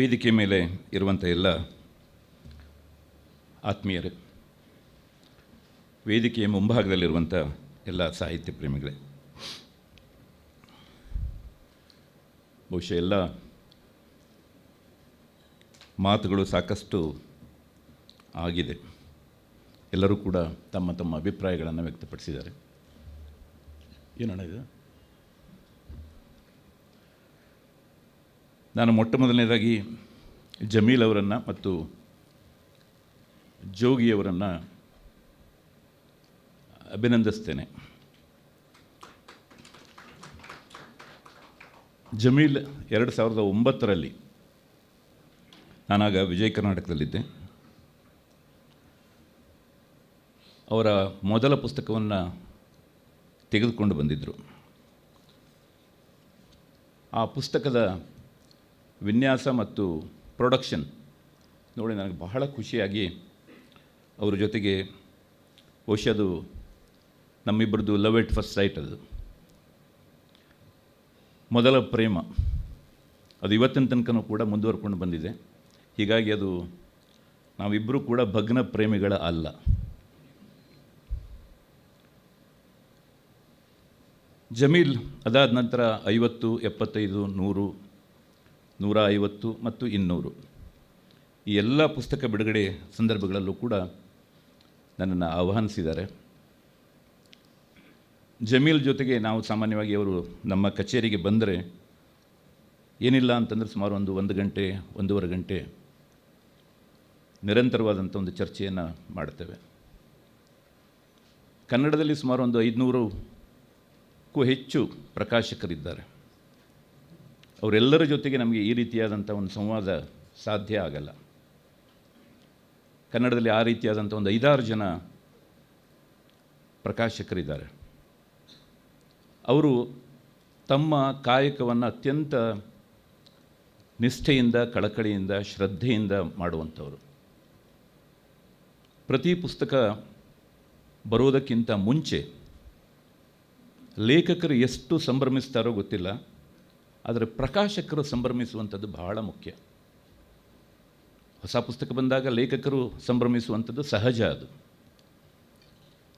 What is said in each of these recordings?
ವೇದಿಕೆ ಮೇಲೆ ಇರುವಂಥ ಎಲ್ಲ ಆತ್ಮೀಯರೇ, ವೇದಿಕೆಯ ಮುಂಭಾಗದಲ್ಲಿರುವಂಥ ಎಲ್ಲ ಸಾಹಿತ್ಯ ಪ್ರೇಮಿಗಳೇ, ಬಹುಶಃ ಎಲ್ಲ ಮಾತುಗಳು ಸಾಕಷ್ಟು ಆಗಿದೆ. ಎಲ್ಲರೂ ಕೂಡ ತಮ್ಮ ತಮ್ಮ ಅಭಿಪ್ರಾಯಗಳನ್ನು ವ್ಯಕ್ತಪಡಿಸಿದ್ದಾರೆ. ಏನಣ್ಣ ಇದು? ನಾನು ಮೊಟ್ಟ ಮೊದಲನೇದಾಗಿ ಜಮೀಲ್ ಅವರನ್ನು ಮತ್ತು ಜೋಗಿಯವರನ್ನು ಅಭಿನಂದಿಸ್ತೇನೆ. ಜಮೀಲ್ ಎರಡು ಸಾವಿರದ ಒಂಬತ್ತರಲ್ಲಿ ನಾನಾಗ ವಿಜಯ ಕರ್ನಾಟಕದಲ್ಲಿದ್ದೆ. ಅವರ ಮೊದಲ ಪುಸ್ತಕವನ್ನು ತೆಗೆದುಕೊಂಡು ಬಂದಿದ್ದರು ಆ ಪುಸ್ತಕದ ವಿನ್ಯಾಸ ಮತ್ತು ಪ್ರೊಡಕ್ಷನ್ ನೋಡಿ, ನನಗೆ ಬಹಳ ಖುಷಿಯಾಗಿ ಅವ್ರ ಜೊತೆಗೆ ಬಹುಶಃ ಅದು ನಮ್ಮಿಬ್ಬರದು ಲವ್ ಎಟ್ ಫಸ್ಟ್ ಸೈಟ್ ಅದು. ಮೊದಲ ಪ್ರೇಮ. ಅದು ಇವತ್ತಿನ ತನಕನೂ ಕೂಡ ಮುಂದುವರ್ಕೊಂಡು ಬಂದಿದೆ. ಹೀಗಾಗಿ ಅದು ನಾವಿಬ್ಬರೂ ಕೂಡ ಭಗ್ನ ಪ್ರೇಮಿಗಳ ಅಲ್ಲ. ಜಮೀಲ್ ಅದಾದ ನಂತರ ಐವತ್ತು, ಎಪ್ಪತ್ತೈದು, ನೂರು ನೂರ ಐವತ್ತು ಮತ್ತು ಇನ್ನೂರು. ಈ ಎಲ್ಲ ಪುಸ್ತಕ ಬಿಡುಗಡೆ ಸಂದರ್ಭಗಳಲ್ಲೂ ಕೂಡ ನನ್ನನ್ನು ಆಹ್ವಾನಿಸಿದ್ದಾರೆ. ಜಮೀಲ್ ಜೊತೆಗೆ ನಾವು ಸಾಮಾನ್ಯವಾಗಿ ಅವರು ನಮ್ಮ ಕಚೇರಿಗೆ ಬಂದರೆ ಏನಿಲ್ಲ ಅಂತಂದರೆ ಸುಮಾರು ಒಂದು ಒಂದು ಗಂಟೆ, ಒಂದೂವರೆ ಗಂಟೆ ನಿರಂತರವಾದಂಥ ಒಂದು ಚರ್ಚೆಯನ್ನು ಮಾಡ್ತೇವೆ ಕನ್ನಡದಲ್ಲಿ ಸುಮಾರು ಒಂದು ಐದುನೂರಕ್ಕೂ ಹೆಚ್ಚು ಪ್ರಕಾಶಕರಿದ್ದಾರೆ. ಅವರೆಲ್ಲರ ಜೊತೆಗೆ ನಮಗೆ ಈ ರೀತಿಯಾದಂಥ ಒಂದು ಸಂವಾದ ಸಾಧ್ಯ ಆಗಲ್ಲ. ಕನ್ನಡದಲ್ಲಿ ಆ ರೀತಿಯಾದಂಥ ಒಂದು ಐದಾರು ಜನ ಪ್ರಕಾಶಕರಿದ್ದಾರೆ. ಅವರು ತಮ್ಮ ಕಾಯಕವನ್ನು ಅತ್ಯಂತ ನಿಷ್ಠೆಯಿಂದ, ಕಳಕಳಿಯಿಂದ, ಶ್ರದ್ಧೆಯಿಂದ ಮಾಡುವಂಥವರು. ಪ್ರತಿ ಪುಸ್ತಕ ಬರೋದಕ್ಕಿಂತ ಮುಂಚೆ ಲೇಖಕರು ಎಷ್ಟು ಸಂಭ್ರಮಿಸ್ತಾರೋ ಗೊತ್ತಿಲ್ಲ. ಆದರೆ ಪ್ರಕಾಶಕರು ಸಂಭ್ರಮಿಸುವಂಥದ್ದು ಬಹಳ ಮುಖ್ಯ. ಹೊಸ ಪುಸ್ತಕ ಬಂದಾಗ ಲೇಖಕರು ಸಂಭ್ರಮಿಸುವಂಥದ್ದು ಸಹಜ ಅದು.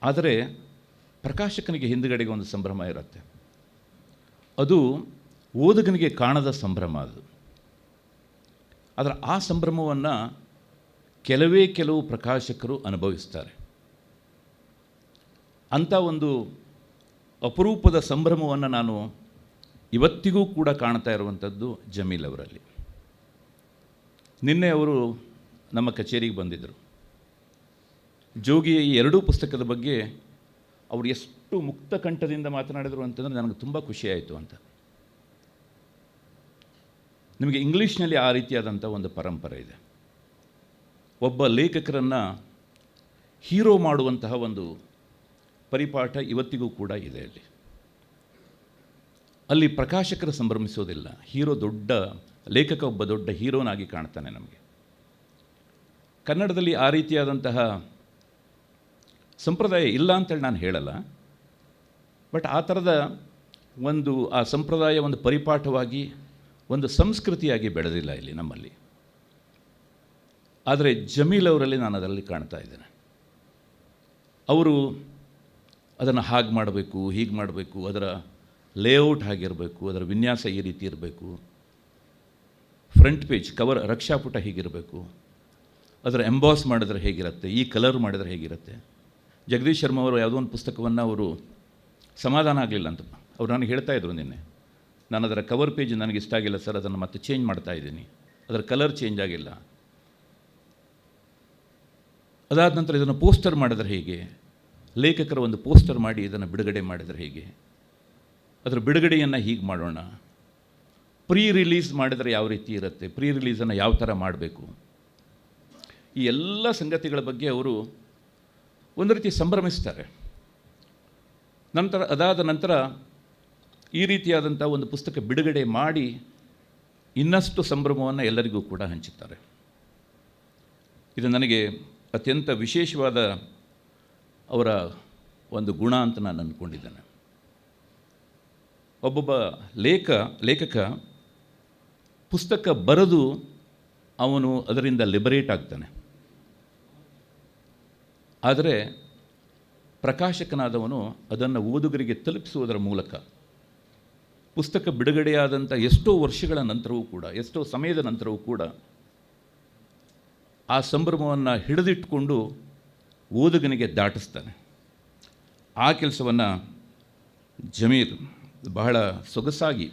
ಆದರೆ ಪ್ರಕಾಶಕನಿಗೆ ಹಿಂದುಗಡೆಗೆ ಒಂದು ಸಂಭ್ರಮ ಇರುತ್ತೆ. ಅದು ಓದುಗನಿಗೆ ಕಾಣದ ಸಂಭ್ರಮ ಅದು. ಆದರೆ ಆ ಸಂಭ್ರಮವನ್ನು ಕೆಲವೇ ಕೆಲವು ಪ್ರಕಾಶಕರು ಅನುಭವಿಸ್ತಾರೆ. ಅಂಥ ಒಂದು ಅಪರೂಪದ ಸಂಭ್ರಮವನ್ನು ನಾನು ಇವತ್ತಿಗೂ ಕೂಡ ಕಾಣ್ತಾ ಇರುವಂಥದ್ದು ಜಮೀಲ್ ಅವರಲ್ಲಿ. ನಿನ್ನೆ ಅವರು ನಮ್ಮ ಕಚೇರಿಗೆ ಬಂದಿದ್ದರು. ಜೋಗಿ ಈ ಎರಡೂ ಪುಸ್ತಕದ ಬಗ್ಗೆ ಅವರು ಎಷ್ಟು ಮುಕ್ತ ಕಂಠದಿಂದ ಮಾತನಾಡಿದರು ಅಂತಂದರೆ ನನಗೆ ತುಂಬ ಖುಷಿಯಾಯಿತು ಅಂತ. ನಿಮಗೆ ಇಂಗ್ಲೀಷ್ನಲ್ಲಿ ಆ ರೀತಿಯಾದಂಥ ಒಂದು ಪರಂಪರೆ ಇದೆ. ಒಬ್ಬ ಲೇಖಕರನ್ನು ಹೀರೋ ಮಾಡುವಂತಹ ಒಂದು ಪರಿಪಾಠ ಇವತ್ತಿಗೂ ಕೂಡ ಇದೆ ಅಲ್ಲಿ. ಅಲ್ಲಿ ಪ್ರಕಾಶಕರು ಸಂಭ್ರಮಿಸೋದಿಲ್ಲ. ಹೀರೋ ದೊಡ್ಡ, ಲೇಖಕ ಒಬ್ಬ ದೊಡ್ಡ ಹೀರೋನಾಗಿ ಕಾಣ್ತಾನೆ ನಮಗೆ. ಕನ್ನಡದಲ್ಲಿ ಆ ರೀತಿಯಾದಂತಹ ಸಂಪ್ರದಾಯ ಇಲ್ಲ ಅಂತೇಳಿ ನಾನು ಹೇಳಲ್ಲ. ಬಟ್ ಆ ಥರದ ಒಂದು, ಆ ಸಂಪ್ರದಾಯ ಒಂದು ಪರಿಪಾಠವಾಗಿ, ಒಂದು ಸಂಸ್ಕೃತಿಯಾಗಿ ಬೆಳೆದಿಲ್ಲ ಇಲ್ಲಿ ನಮ್ಮಲ್ಲಿ. ಆದರೆ ಜಮೀಲ್ ಅವರಲ್ಲಿ ನಾನು ಅದರಲ್ಲಿ ಕಾಣ್ತಾ ಇದ್ದೇನೆ. ಅವರು ಅದನ್ನು ಹಾಗೆ ಮಾಡಬೇಕು, ಹೀಗೆ ಮಾಡಬೇಕು, ಅದರ ಲೇಔಟ್ ಆಗಿರಬೇಕು ಅದರ ವಿನ್ಯಾಸ ಈ ರೀತಿ ಇರಬೇಕು. ಫ್ರಂಟ್ ಪೇಜ್ ಕವರ್ ರಕ್ಷಾಪುಟ ಹೀಗಿರಬೇಕು. ಅದರ ಎಂಬಾಸ್ ಮಾಡಿದ್ರೆ ಹೇಗಿರುತ್ತೆ, ಈ ಕಲರ್ ಮಾಡಿದರೆ ಹೇಗಿರುತ್ತೆ. ಜಗದೀಶ್ ಶರ್ಮಾ ಅವರು ಯಾವುದೋ ಒಂದು ಪುಸ್ತಕವನ್ನು ಅವರು ಸಮಾಧಾನ ಆಗಲಿಲ್ಲ ಅಂತ ಅವ್ರು ನನಗೆ ಹೇಳ್ತಾ ಇದ್ರು ನಿನ್ನೆ. ನಾನು ಅದರ ಕವರ್ ಪೇಜ್ ನನಗೆ ಇಷ್ಟ ಆಗಿಲ್ಲ ಸರ್, ಅದನ್ನು ಮತ್ತೆ ಚೇಂಜ್ ಮಾಡ್ತಾ ಇದ್ದೀನಿ. ಅದರ ಕಲರ್ ಚೇಂಜ್ ಆಗಿಲ್ಲ. ಅದಾದ ನಂತರ ಇದನ್ನು ಪೋಸ್ಟರ್ ಮಾಡಿದ್ರೆ ಹೇಗೆ? ಲೇಖಕರ ಒಂದು ಪೋಸ್ಟರ್ ಮಾಡಿ ಇದನ್ನು ಬಿಡುಗಡೆ ಮಾಡಿದರೆ ಹೇಗೆ? ಅದರ ಬಿಡುಗಡೆಯನ್ನು ಹೀಗೆ ಮಾಡೋಣ. ಪ್ರೀ ರಿಲೀಸ್ ಮಾಡಿದರೆ ಯಾವ ರೀತಿ ಇರುತ್ತೆ? ಪ್ರೀ ರಿಲೀಸನ್ನು ಯಾವ ಥರ ಮಾಡಬೇಕು? ಈ ಎಲ್ಲ ಸಂಗತಿಗಳ ಬಗ್ಗೆ ಅವರು ಒಂದು ರೀತಿ ಸಂಭ್ರಮಿಸ್ತಾರೆ. ನಂತರ ಅದಾದ ನಂತರ ಈ ರೀತಿಯಾದಂಥ ಒಂದು ಪುಸ್ತಕ ಬಿಡುಗಡೆ ಮಾಡಿ ಇನ್ನಷ್ಟು ಸಂಭ್ರಮವನ್ನು ಎಲ್ಲರಿಗೂ ಕೂಡ ಹಂಚುತ್ತಾರೆ. ಇದು ನನಗೆ ಅತ್ಯಂತ ವಿಶೇಷವಾದ ಅವರ ಒಂದು ಗುಣ ಅಂತ ನಾನು ಅಂದ್ಕೊಂಡಿದ್ದೇನೆ ಒಬ್ಬೊಬ್ಬ ಲೇಖ, ಲೇಖಕ ಪುಸ್ತಕ ಬರೆದು ಅವನು ಅದರಿಂದ ಲಿಬರೇಟ್ ಆಗ್ತಾನೆ. ಆದರೆ ಪ್ರಕಾಶಕನಾದವನು ಅದನ್ನು ಓದುಗರಿಗೆ ತಲುಪಿಸುವುದರ ಮೂಲಕ ಪುಸ್ತಕ ಬಿಡುಗಡೆಯಾದಂಥ ಎಷ್ಟೋ ವರ್ಷಗಳ ನಂತರವೂ ಕೂಡ, ಎಷ್ಟೋ ಸಮಯದ ನಂತರವೂ ಕೂಡ ಆ ಸಂಭ್ರಮವನ್ನು ಹಿಡಿದಿಟ್ಟುಕೊಂಡು ಓದುಗನಿಗೆ ದಾಟಿಸ್ತಾನೆ. ಆ ಕೆಲಸವನ್ನು ಜಮೀರ್ ಬಹಳ ಸೊಗಸಾಗಿ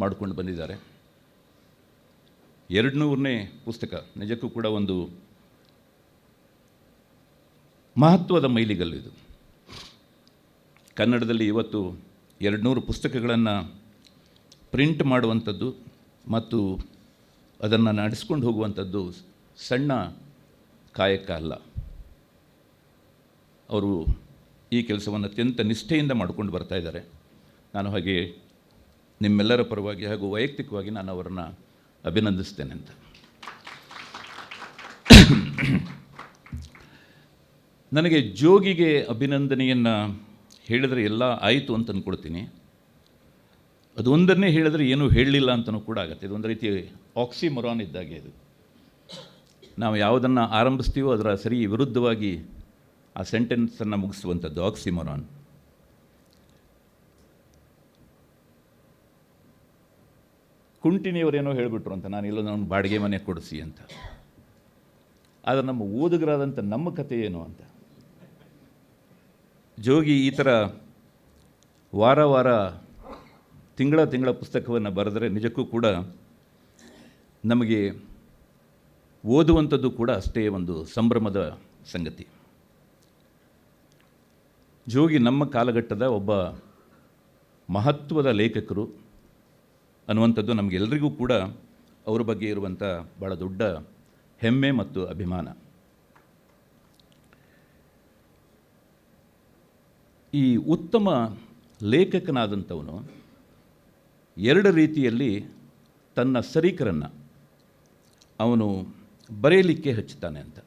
ಮಾಡಿಕೊಂಡು ಬಂದಿದ್ದಾರೆ. ಎರಡುನೂರನೇ ಪುಸ್ತಕ ನಿಜಕ್ಕೂ ಕೂಡ ಒಂದು ಮಹತ್ವದ ಮೈಲಿಗಲ್ಲು ಇದು. ಕನ್ನಡದಲ್ಲಿ ಇವತ್ತು ಎರಡು ನೂರು ಪುಸ್ತಕಗಳನ್ನು ಪ್ರಿಂಟ್ ಮಾಡುವಂಥದ್ದು ಮತ್ತು ಅದನ್ನು ನಡೆಸ್ಕೊಂಡು ಹೋಗುವಂಥದ್ದು ಸಣ್ಣ ಕಾಯಕ ಅಲ್ಲ. ಅವರು ಈ ಕೆಲಸವನ್ನು ಅತ್ಯಂತ ನಿಷ್ಠೆಯಿಂದ ಮಾಡಿಕೊಂಡು ಬರ್ತಾ ಇದ್ದಾರೆ. ನಾನು ಹಾಗೆ ನಿಮ್ಮೆಲ್ಲರ ಪರವಾಗಿ ಹಾಗೂ ವೈಯಕ್ತಿಕವಾಗಿ ನಾನು ಅವರನ್ನು ಅಭಿನಂದಿಸ್ತೇನೆ ಅಂತ. ನನಗೆ ಜೋಗಿಗೆ ಅಭಿನಂದನೆಯನ್ನು ಹೇಳಿದರೆ ಎಲ್ಲ ಆಯಿತು ಅಂತ ಅಂದ್ಕೊಳ್ತೀನಿ ಅದೊಂದನ್ನೇ ಹೇಳಿದರೆ ಏನೂ ಹೇಳಲಿಲ್ಲ ಅಂತಲೂ ಕೂಡ ಆಗುತ್ತೆ. ಇದೊಂದು ರೀತಿ ಆಕ್ಸಿಮೊರಾನ್ ಇದ್ದಾಗೆ ಇದು ನಾವು ಯಾವುದನ್ನು ಆರಂಭಿಸ್ತೀವೋ ಅದರ ಸರಿ ವಿರುದ್ಧವಾಗಿ ಆ ಸೆಂಟೆನ್ಸನ್ನು ಮುಗಿಸುವಂಥದ್ದು ಆಕ್ಸಿಮೊರಾನ್ ಕುಂಟಿನಿಯವರೇನೋ ಹೇಳಿಬಿಟ್ರು ಅಂತ ನಾನು ಇಲ್ಲೋ ನನ್ನ ಬಾಡಿಗೆ ಮನೆ ಕೊಡಿಸಿ ಅಂತ. ಆದರೆ ನಮ್ಮ ಓದುಗರಾದಂಥ ನಮ್ಮ ಕಥೆ ಏನು ಅಂತ? ಜೋಗಿ ಈ ಥರ ವಾರ ವಾರ ತಿಂಗಳ ತಿಂಗಳ ಪುಸ್ತಕವನ್ನು ಬರೆದರೆ ನಿಜಕ್ಕೂ ಕೂಡ ನಮಗೆ ಓದುವಂಥದ್ದು ಕೂಡ ಅಷ್ಟೇ ಒಂದು ಸಂಭ್ರಮದ ಸಂಗತಿ. ಜೋಗಿ ನಮ್ಮ ಕಾಲಘಟ್ಟದ ಒಬ್ಬ ಮಹತ್ವದ ಲೇಖಕರು ಅನ್ನುವಂಥದ್ದು ನಮಗೆಲ್ಲರಿಗೂ ಕೂಡ ಅವರ ಬಗ್ಗೆ ಇರುವಂಥ ಭಾಳ ದೊಡ್ಡ ಹೆಮ್ಮೆ ಮತ್ತು ಅಭಿಮಾನ. ಈ ಉತ್ತಮ ಲೇಖಕನಾದಂಥವನು ಎರಡು ರೀತಿಯಲ್ಲಿ ತನ್ನ ಸರೀಕರನ್ನು ಅವನು ಬರೆಯಲಿಕ್ಕೆ ಹಚ್ಚುತ್ತಾನೆ ಅಂತ.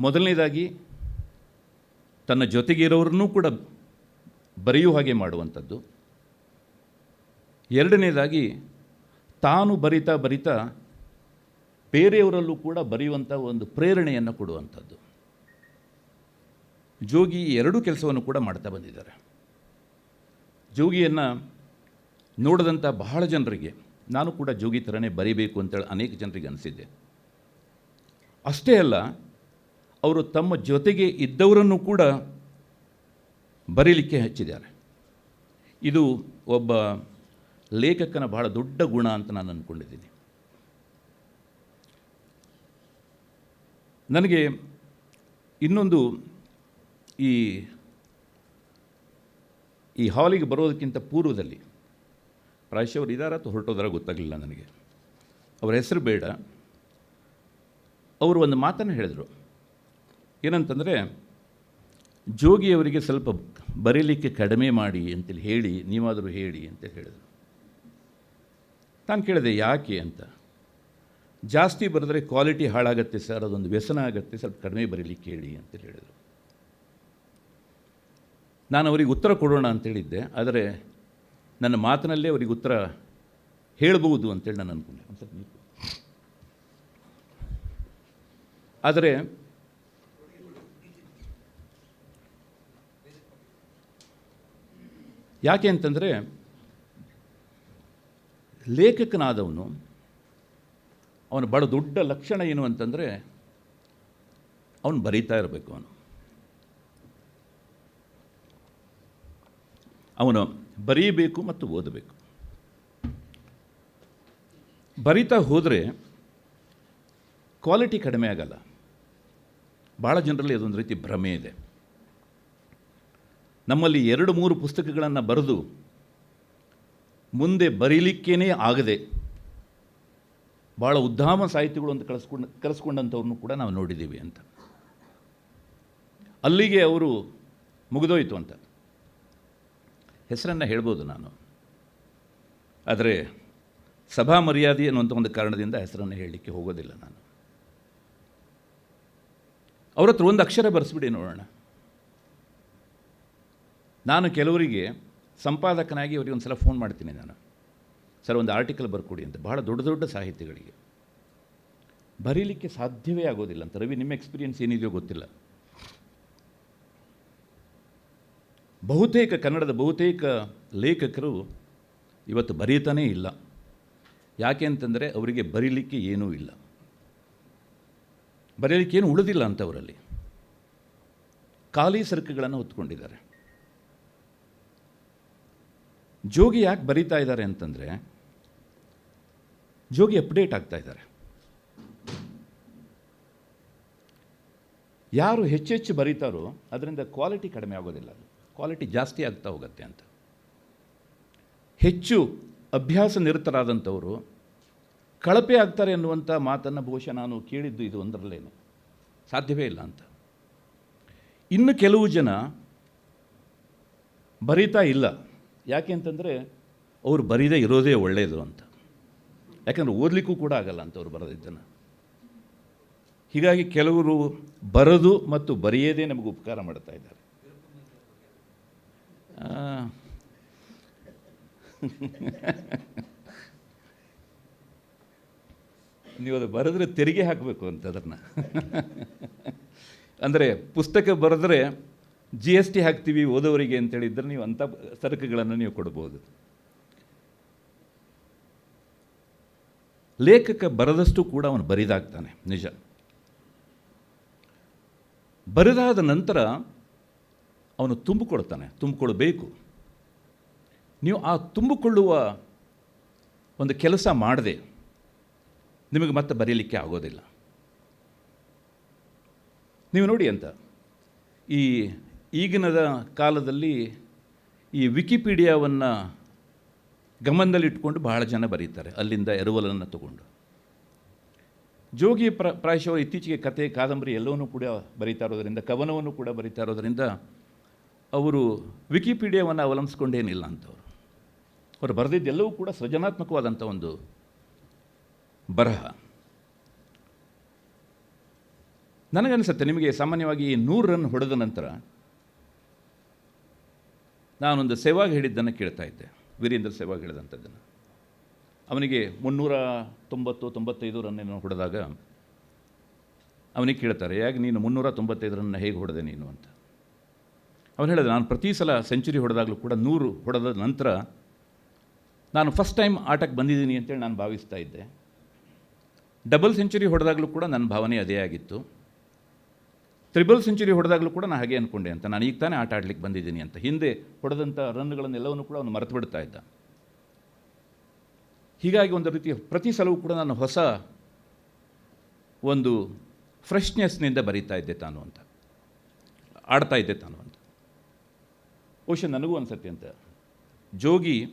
ಮೊದಲನೇದಾಗಿ ತನ್ನ ಜೊತೆಗಿರೋರನ್ನೂ ಕೂಡ ಬರೆಯುವ ಹಾಗೆ ಮಾಡುವಂಥದ್ದು. ಎರಡನೇದಾಗಿ, ತಾನು ಬರಿತಾ ಬರಿತಾ ಬೇರೆಯವರಲ್ಲೂ ಕೂಡ ಬರೆಯುವಂಥ ಒಂದು ಪ್ರೇರಣೆಯನ್ನು ಕೊಡುವಂಥದ್ದು. ಜೋಗಿ ಎರಡು ಕೆಲಸವನ್ನು ಕೂಡ ಮಾಡ್ತಾ ಬಂದಿದ್ದಾರೆ. ಜೋಗಿಯನ್ನು ನೋಡಿದಂಥ ಬಹಳ ಜನರಿಗೆ, ನಾನು ಕೂಡ ಜೋಗಿ ಥರನೇ ಬರೀಬೇಕು ಅಂತೇಳಿ ಅನೇಕ ಜನರಿಗೆ ಅನಿಸಿದ್ದೆ. ಅಷ್ಟೇ ಅಲ್ಲ, ಅವರು ತಮ್ಮ ಜೊತೆಗೆ ಇದ್ದವರನ್ನು ಕೂಡ ಬರೀಲಿಕ್ಕೆ ಹಚ್ಚಿದ್ದಾರೆ. ಇದು ಒಬ್ಬ ಲೇಖಕನ ಬಹಳ ದೊಡ್ಡ ಗುಣ ಅಂತ ನಾನು ಅಂದ್ಕೊಂಡಿದ್ದೀನಿ ನನಗೆ ಇನ್ನೊಂದು ಈ ಈ ಹಾಲಿಗೆ ಬರೋದಕ್ಕಿಂತ ಪೂರ್ವದಲ್ಲಿ ಅವರು ಇದಾರ ಅಥವಾ ಹೊರಟೋದಾರ ಗೊತ್ತಾಗಲಿಲ್ಲ ನನಗೆ. ಅವರ ಹೆಸರು ಬೇಡ. ಅವರು ಒಂದು ಮಾತನ್ನು ಹೇಳಿದರು. ಏನಂತಂದರೆ, ಜೋಗಿಯವರಿಗೆ ಸ್ವಲ್ಪ ಬರೀಲಿಕ್ಕೆ ಕಡಿಮೆ ಮಾಡಿ ಅಂತೇಳಿ ಹೇಳಿ, ನೀವಾದರೂ ಹೇಳಿ ಅಂತ ಹೇಳಿದರು. ನಾನು ಕೇಳಿದೆ ಯಾಕೆ ಅಂತ. ಜಾಸ್ತಿ ಬರೆದ್ರೆ ಕ್ವಾಲಿಟಿ ಹಾಳಾಗತ್ತೆ ಸರ್, ಅದೊಂದು ವ್ಯಸನ ಆಗುತ್ತೆ, ಸ್ವಲ್ಪ ಕಡಿಮೆ ಬರೀಲಿಕ್ಕೆ ಹೇಳಿ ಅಂತ ಹೇಳಿದರು. ನಾನು ಅವರಿಗೆ ಉತ್ತರ ಕೊಡೋಣ ಅಂತೇಳಿದ್ದೆ ಆದರೆ ನನ್ನ ಮಾತಿನಲ್ಲೇ ಅವರಿಗೆ ಉತ್ತರ ಹೇಳಬಹುದು ಅಂತೇಳಿ ನಾನು ಅಂದ್ಕೊಂಡೆ ಆದರೆ ಯಾಕೆ ಅಂತಂದರೆ ಲೇಖಕನಾದವನು, ಅವನ ಬಹಳ ದೊಡ್ಡ ಲಕ್ಷಣ ಏನು ಅಂತಂದರೆ, ಅವನು ಬರೀತಾ ಇರಬೇಕು ಅವನು. ಅವನು ಬರೀಬೇಕು ಮತ್ತು ಓದಬೇಕು. ಬರಿತಾ ಹೋದರೆ ಕ್ವಾಲಿಟಿ ಕಡಿಮೆ ಆಗಲ್ಲ. ಭಾಳ ಜನರಲ್ಲಿ ಅದೊಂದು ರೀತಿ ಭ್ರಮೆ ಇದೆ. ನಮ್ಮಲ್ಲಿ ಎರಡು ಮೂರು ಪುಸ್ತಕಗಳನ್ನು ಬರೆದು ಮುಂದೆ ಬರೀಲಿಕ್ಕೇ ಆಗದೆ ಭಾಳ ಉದ್ದಾಮ ಸಾಹಿತಿಗಳು ಅಂತ ಕಳಿಸ್ಕೊಂಡು ಕರೆಸ್ಕೊಂಡಂಥವ್ರನ್ನು ಕೂಡ ನಾವು ನೋಡಿದ್ದೀವಿ ಅಂತ. ಅಲ್ಲಿಗೆ ಅವರು ಮುಗಿದೋಯ್ತು ಅಂತ. ಹೆಸರನ್ನು ಹೇಳ್ಬೋದು ನಾನು. ಆದರೆ ಸಭಾ ಮರ್ಯಾದೆ ಅನ್ನುವಂಥ ಒಂದು ಕಾರಣದಿಂದ ಹೆಸರನ್ನು ಹೇಳಲಿಕ್ಕೆ ಹೋಗೋದಿಲ್ಲ ನಾನು. ಅವ್ರ ಹತ್ರ ಒಂದು ಅಕ್ಷರ ಬರೆಸ್ಬಿಡಿ ನೋಡೋಣ. ನಾನು ಕೆಲವರಿಗೆ ಸಂಪಾದಕನಾಗಿ ಅವರಿಗೆ ಒಂದು ಸಲ ಫೋನ್ ಮಾಡ್ತೀನಿ ನಾನು. ಸರ್, ಒಂದು ಆರ್ಟಿಕಲ್ ಬರ್ಕೊಡಿ ಅಂತ. ಬಹಳ ದೊಡ್ಡ ದೊಡ್ಡ ಸಾಹಿತಿಗಳಿಗೆ. ಬರೀಲಿಕ್ಕೆ ಸಾಧ್ಯವೇ ಆಗೋದಿಲ್ಲ ಅಂತ. ರವಿ, ನಿಮ್ಮ ಎಕ್ಸ್ಪೀರಿಯನ್ಸ್ ಏನಿದೆಯೋ ಗೊತ್ತಿಲ್ಲ. ಬಹುತೇಕ ಕನ್ನಡದ ಬಹುತೇಕ ಲೇಖಕರು ಇವತ್ತು ಬರೀತಾನೇ ಇಲ್ಲ. ಯಾಕೆ ಅಂತಂದರೆ ಅವರಿಗೆ ಬರೀಲಿಕ್ಕೆ ಏನೂ ಇಲ್ಲ. ಬರೀಲಿಕ್ಕೆ ಏನು ಉಳಿದಿಲ್ಲ ಅಂತವರಲ್ಲಿ ಖಾಲಿ ಸರಕುಗಳನ್ನು ಹೊತ್ಕೊಂಡಿದ್ದಾರೆ. ಜೋಗಿ ಯಾಕೆ ಬರೀತಾ ಇದ್ದಾರೆ ಅಂತಂದರೆ, ಜೋಗಿ ಅಪ್ಡೇಟ್ ಆಗ್ತಾ ಇದ್ದಾರೆ ಯಾರು ಹೆಚ್ಚೆಚ್ಚು ಬರೀತಾರೋ ಅದರಿಂದ ಕ್ವಾಲಿಟಿ ಕಡಿಮೆ ಆಗೋದಿಲ್ಲ ಕ್ವಾಲಿಟಿ ಜಾಸ್ತಿ ಆಗ್ತಾ ಹೋಗುತ್ತೆ ಅಂತ. ಹೆಚ್ಚು ಅಭ್ಯಾಸ ನಿರತರಾದಂಥವರು ಕಳಪೆ ಆಗ್ತಾರೆ ಅನ್ನುವಂಥ ಮಾತನ್ನು ಬಹುಶಃ ನಾನು ಕೇಳಿದ್ದು ಇದು ಒಂದರಲ್ಲೇನು. ಸಾಧ್ಯವೇ ಇಲ್ಲ ಅಂತ. ಇನ್ನು ಕೆಲವು ಜನ ಬರೀತಾ ಇಲ್ಲ. ಯಾಕೆ ಅಂತಂದರೆ ಅವರು ಬರೀದೇ ಇರೋದೇ ಒಳ್ಳೆಯದು ಅಂತ. ಯಾಕಂದರೆ ಓದಲಿಕ್ಕೂ ಕೂಡ ಆಗಲ್ಲ ಅಂತ ಅವ್ರು ಬರೆದಿದ್ದನ್ನು ಹೀಗಾಗಿ ಕೆಲವರು ಬರೆದು ಮತ್ತು ಬರೆಯದೇ ನಮಗೆ ಉಪಕಾರ ಮಾಡ್ತಾ ಇದ್ದಾರೆ. ನೀವು ಅದು ಬರೆದ್ರೆ ತೆರಿಗೆ ಹಾಕಬೇಕು ಅಂತ ಅದನ್ನು. ಅಂದರೆ ಪುಸ್ತಕ ಬರೆದ್ರೆ ಜಿ ಎಸ್ ಟಿ ಹಾಕ್ತೀವಿ ಓದೋರಿಗೆ ಅಂತೇಳಿದ್ರೆ ನೀವು ಅಂಥ ಸರಕುಗಳನ್ನು ನೀವು ಕೊಡ್ಬೋದು. ಲೇಖಕ ಬರೆದಷ್ಟು ಕೂಡ ಅವನು ಬರಿದಾಗ್ತಾನೆ, ನಿಜ. ಬರೆದಾದ ನಂತರ ಅವನು ತುಂಬಿಕೊಡ್ತಾನೆ ತುಂಬಿಕೊಳ್ಬೇಕು. ನೀವು ಆ ತುಂಬಿಕೊಳ್ಳುವ ಒಂದು ಕೆಲಸ ಮಾಡದೆ, ನಿಮಗೆ ಮತ್ತೆ ಬರೀಲಿಕ್ಕೆ ಆಗೋದಿಲ್ಲ. ನೀವು ನೋಡಿ ಅಂತ, ಈ ಈಗಿನದ ಕಾಲದಲ್ಲಿ ಈ ವಿಕಿಪೀಡಿಯಾವನ್ನು ಗಮನದಲ್ಲಿಟ್ಕೊಂಡು ಬಹಳ ಜನ ಬರೀತಾರೆ. ಅಲ್ಲಿಂದ ಎರವಲನ್ನು ತಗೊಂಡು. ಜೋಗಿ ಪ್ರ ಪ್ರಾಯಶವರು ಇತ್ತೀಚೆಗೆ ಕತೆ ಕಾದಂಬರಿ ಎಲ್ಲವನ್ನೂ ಕೂಡ ಬರೀತಾ ಇರೋದರಿಂದ, ಕವನವನ್ನು ಕೂಡ ಬರೀತಾ ಇರೋದರಿಂದ ಅವರು ವಿಕಿಪೀಡಿಯಾವನ್ನು ಅವಲಂಬಿಸ್ಕೊಂಡೇನಿಲ್ಲ ಅಂತವರು. ಅವರು ಬರೆದಿದ್ದೆಲ್ಲವೂ ಕೂಡ ಸೃಜನಾತ್ಮಕವಾದಂಥ ಒಂದು ಬರಹ. ನನಗನ್ಸುತ್ತೆ, ನಿಮಗೆ ಸಾಮಾನ್ಯವಾಗಿ ಈ ನೂರು ರನ್ ಹೊಡೆದ ನಂತರ ನಾನೊಂದು ಸೆವಾಗ್ ಹೇಳಿದ್ದನ್ನು ಕೇಳ್ತಾ ಇದ್ದೆ. ವೀರೇಂದ್ರ ಸೇವಾಗ ಹೇಳಿದಂಥದ್ದನ್ನು. ಅವನಿಗೆ ಮುನ್ನೂರ ತೊಂಬತ್ತು, ತೊಂಬತ್ತೈದು ರನ್ನೇನೋ ಹೊಡೆದಾಗ ಅವನಿಗೆ ಕೇಳ್ತಾರೆ, ಯಾಕೆ ನೀನು ಮುನ್ನೂರ ತೊಂಬತ್ತೈದು ರನ್ನ ಹೇಗೆ ಹೊಡೆದೆ ನೀನು ಅಂತ. ಅವನು ಹೇಳಿದೆ, ನಾನು ಪ್ರತಿ ಸಲ ಸೆಂಚುರಿ ಹೊಡೆದಾಗಲೂ ಕೂಡ ನೂರು ಹೊಡೆದ ನಂತರ ನಾನು ಫಸ್ಟ್ ಟೈಮ್ ಆಟಕ್ಕೆ ಬಂದಿದ್ದೀನಿ ಅಂತೇಳಿ ನಾನು ಭಾವಿಸ್ತಾ ಇದ್ದೆ. ಡಬಲ್ ಸೆಂಚುರಿ ಹೊಡೆದಾಗಲೂ ಕೂಡ ನನ್ನ ಭಾವನೆ ಅದೇ ಆಗಿತ್ತು. ತ್ರಿಬಲ್ ಸೆಂಚುರಿ ಹೊಡೆದಾಗಲೂ ಕೂಡ ನಾನು ಹಾಗೆ ಅಂದ್ಕೊಂಡೆ ಅಂತ. ನಾನು ಈಗ ತಾನೇ ಆಟ ಆಡ್ಲಿಕ್ಕೆ ಬಂದಿದ್ದೀನಿ ಅಂತ. ಹಿಂದೆ ಹೊಡೆದಂಥ ರನ್ಗಳನ್ನೆಲ್ಲವನ್ನು ಕೂಡ ಅವನು ಮರೆತು ಬಿಡ್ತಾ ಇದ್ದ. ಹೀಗಾಗಿ ಒಂದು ರೀತಿ ಪ್ರತಿ ಸಲವೂ ಕೂಡ ನಾನು ಹೊಸ ಒಂದು ಫ್ರೆಶ್ನೆಸ್ನಿಂದ ಬರೀತಾ ಇದ್ದೆ ತಾನು ಅಂತ. ಆಡ್ತಾ ಇದ್ದೆ ತಾನು ಅಂತ. ಬಹುಶಃ ನನಗೂ ಅನ್ಸತ್ತೆ ಅಂತ. ಜೋಗಿ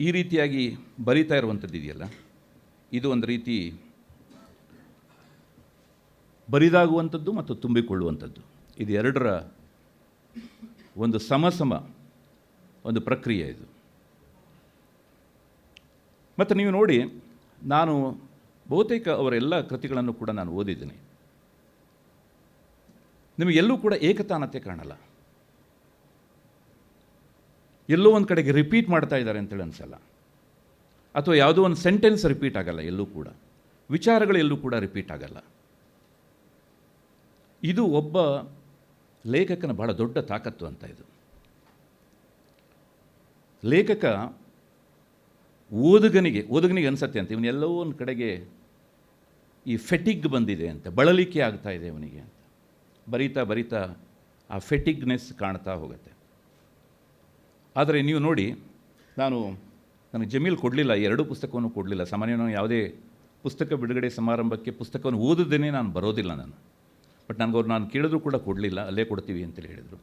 ಈ ರೀತಿಯಾಗಿ ಬರೀತಾ ಇರುವಂಥದ್ದು ಇದೆಯಲ್ಲ ಇದು ಒಂದು ರೀತಿ ಬರಿದಾಗುವಂಥದ್ದು ಮತ್ತು ತುಂಬಿಕೊಳ್ಳುವಂಥದ್ದು. ಇದು ಎರಡರ ಒಂದು ಸಮಸಮ ಒಂದು ಪ್ರಕ್ರಿಯೆ ಇದು. ಮತ್ತು ನೀವು ನೋಡಿ, ನಾನು ಬಹುತೇಕ ಅವರ ಎಲ್ಲ ಕೃತಿಗಳನ್ನು ಕೂಡ ನಾನು ಓದಿದ್ದೀನಿ. ನಿಮಗೆಲ್ಲೂ ಕೂಡ ಏಕತಾನತೆ ಕಾಣಲ್ಲ. ಎಲ್ಲೋ ಒಂದು ಕಡೆಗೆ ರಿಪೀಟ್ ಮಾಡ್ತಾ ಇದ್ದಾರೆ ಅಂತೇಳಿ ಅನಿಸಲ್ಲ. ಅಥವಾ ಯಾವುದೋ ಒಂದು ಸೆಂಟೆನ್ಸ್ ರಿಪೀಟ್ ಆಗಲ್ಲ ಎಲ್ಲೂ ಕೂಡ. ವಿಚಾರಗಳು ಎಲ್ಲೂ ಕೂಡ ರಿಪೀಟ್ ಆಗಲ್ಲ. ಇದು ಒಬ್ಬ ಲೇಖಕನ ಬಹಳ ದೊಡ್ಡ ತಾಕತ್ತು ಅಂತ ಇದು. ಲೇಖಕ ಓದುಗನಿಗೆ ಓದುಗನಿಗೆ ಅನಿಸತ್ತೆ ಅಂತ ಇವನೆಲ್ಲೋ ಒಂದು ಕಡೆಗೆ ಈ ಫೆಟಿಗ್ ಬಂದಿದೆ ಅಂತ, ಬಳಲಿಕೆ ಆಗ್ತಾ ಇದೆ ಅವನಿಗೆ ಅಂತ. ಬರೀತಾ ಬರೀತಾ ಆ ಫೆಟಿಗ್ನೆಸ್ ಕಾಣ್ತಾ ಹೋಗುತ್ತೆ. ಆದರೆ ನೀವು ನೋಡಿ, ನಾನು ನನಗೆ ಜಮೀಲ್ ಕೊಡಲಿಲ್ಲ ಎರಡೂ ಪುಸ್ತಕವನ್ನು ಕೊಡಲಿಲ್ಲ ನಾನು ಯಾವುದೇ ಪುಸ್ತಕ ಬಿಡುಗಡೆ ಸಮಾರಂಭಕ್ಕೆ ಪುಸ್ತಕವನ್ನು ಓದದೇನೆ ನಾನು ಬರೋದಿಲ್ಲ ನಾನು. ಬಟ್ ನನಗೆ ಅವ್ರು ನಾನು ಕೇಳಿದ್ರು ಕೂಡ ಕೊಡಲಿಲ್ಲ, ಅಲ್ಲೇ ಕೊಡ್ತೀವಿ ಅಂತೇಳಿ ಹೇಳಿದರು.